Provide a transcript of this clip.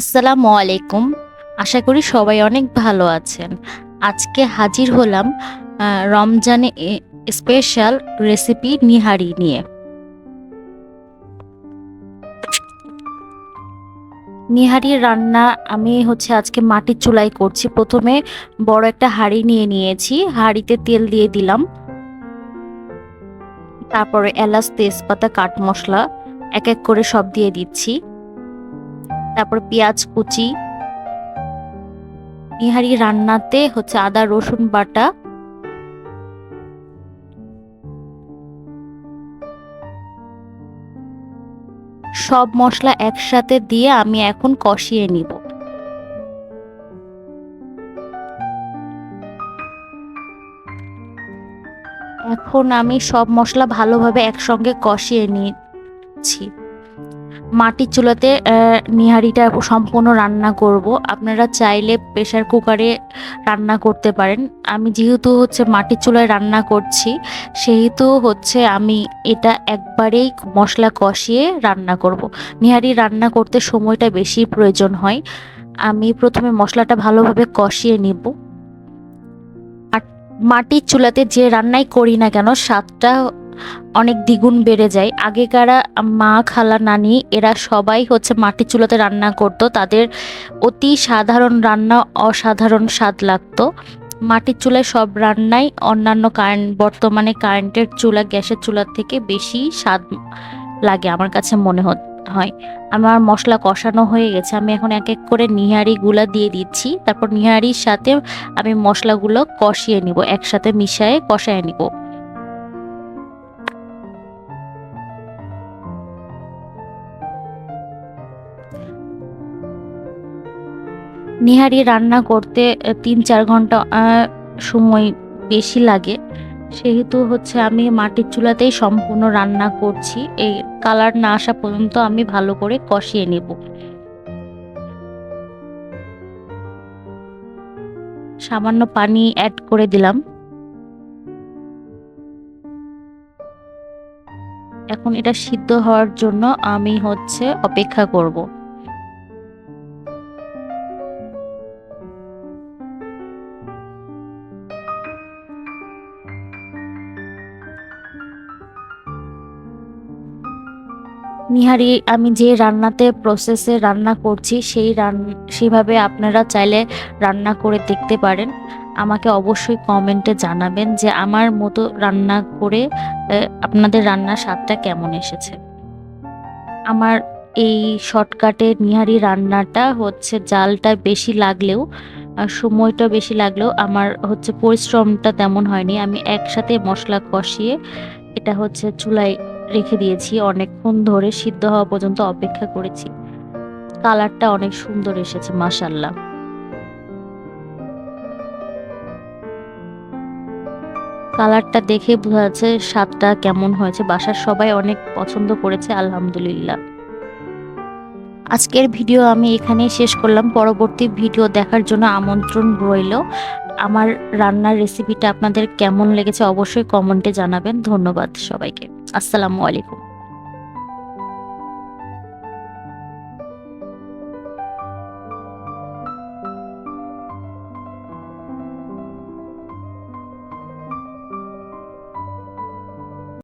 আসসালামু আলাইকুম। আশা করি সবাই অনেক ভালো আছেন। আজকে হাজির হলাম রমজানে স্পেশাল রেসিপি নিহারি নিয়ে। নিহারি রান্না আমি হচ্ছে আজকে মাটির চুলাই করছি। প্রথমে বড় একটা হাঁড়ি নিয়ে নিয়েছি। হাঁড়িতে তেল দিয়ে দিলাম। তারপরে এলাচ, তেজপাতা, কাঠ মশলা এক এক করে সব দিয়ে দিচ্ছি। তারপর পেঁয়াজ কুচি। নিহারি রান্নাতে হচ্ছে আদা, রসুন বাটা। সব মশলা একসাথে দিয়ে আমি এখন কষিয়ে নিব। এখন আমি সব মশলা ভালোভাবে একসঙ্গে কষিয়ে নিচ্ছি। মাটির চুলাতে নিহারিটা সম্পূর্ণ রান্না করব। আপনারা চাইলে প্রেশার কুকারে রান্না করতে পারেন। আমি যেহেতু হচ্ছে মাটির চুলায় রান্না করছি, সেহেতু হচ্ছে আমি এটা একবারেই মশলা কষিয়ে রান্না করব। নিহারি রান্না করতে সময়টা বেশি প্রয়োজন হয়। আমি প্রথমে মশলাটা ভালোভাবে কষিয়ে নিব। আর মাটির চুলাতে যে রান্নাই করি না কেন, স্বাদটা অনেক দ্বিগুণ বেড়ে যায়। আগেকারা মা, খালা, নানি এরা সবাই হচ্ছে মাটির চুলাতে রান্না করতো। তাদের অতি সাধারণ রান্না অসাধারণ স্বাদ লাগতো। মাটির চুলায় সব রান্নাই অন্যান্য কারেন্ট বর্তমানে কারেন্টের চুলা, গ্যাসের চুলার থেকে বেশি স্বাদ লাগে আমার কাছে মনে হয়। আমার মশলা কষানো হয়ে গেছে। আমি এখন এক এক করে নিহারিগুলা দিয়ে দিচ্ছি। তারপর নিহারির সাথে আমি মশলাগুলো কষিয়ে নিব। একসাথে মিশিয়ে কষায় নিব। নিহারি রান্না করতে তিন চার ঘণ্টা সময় বেশি লাগে। সেহেতু হচ্ছে আমি মাটির চুলাতেই সম্পূর্ণ রান্না করছি। এই কালার না আসা পর্যন্ত আমি ভালো করে কষিয়ে নেব। সামান্য পানি অ্যাড করে দিলাম। এখন এটা সিদ্ধ হওয়ার জন্য আমি হচ্ছে অপেক্ষা করব। নিহারি, আমি যে রান্নাতে প্রসেসে রান্না করছি, সেই রান সেইভাবে আপনারা চাইলে রান্না করে দেখতে পারেন। আমাকে অবশ্যই কমেন্টে জানাবেন যে আমার মতো রান্না করে আপনাদের রান্নার স্বাদটা কেমন এসেছে। আমার এই শর্টকাটে নিহারি রান্নাটা হচ্ছে জালটা বেশি লাগলেও সময়টা বেশি লাগলেও আমার হচ্ছে পরিশ্রমটা তেমন হয়নি। আমি একসাথে মশলা কষিয়ে, এটা হচ্ছে চুলায় রেখে দিয়েছি। অনেকক্ষণ ধরে সিদ্ধ হওয়া পর্যন্ত অপেক্ষা করেছি। কালারটা অনেক সুন্দর এসেছে মাসাল্লাহ কালারটা দেখে বোঝা যাচ্ছে স্বাদটা কেমন হয়েছে। বাসার সবাই অনেক পছন্দ করেছে, আলহামদুলিল্লাহ। আজকের ভিডিও আমি এখানেই শেষ করলাম। পরবর্তী ভিডিও দেখার জন্য আমন্ত্রণ রইল। আমার রান্নার রেসিপিটা আপনাদের কেমন লেগেছে অবশ্যই কমেন্টে জানাবেন। ধন্যবাদ সবাইকে। আসসালামু আলাইকুম।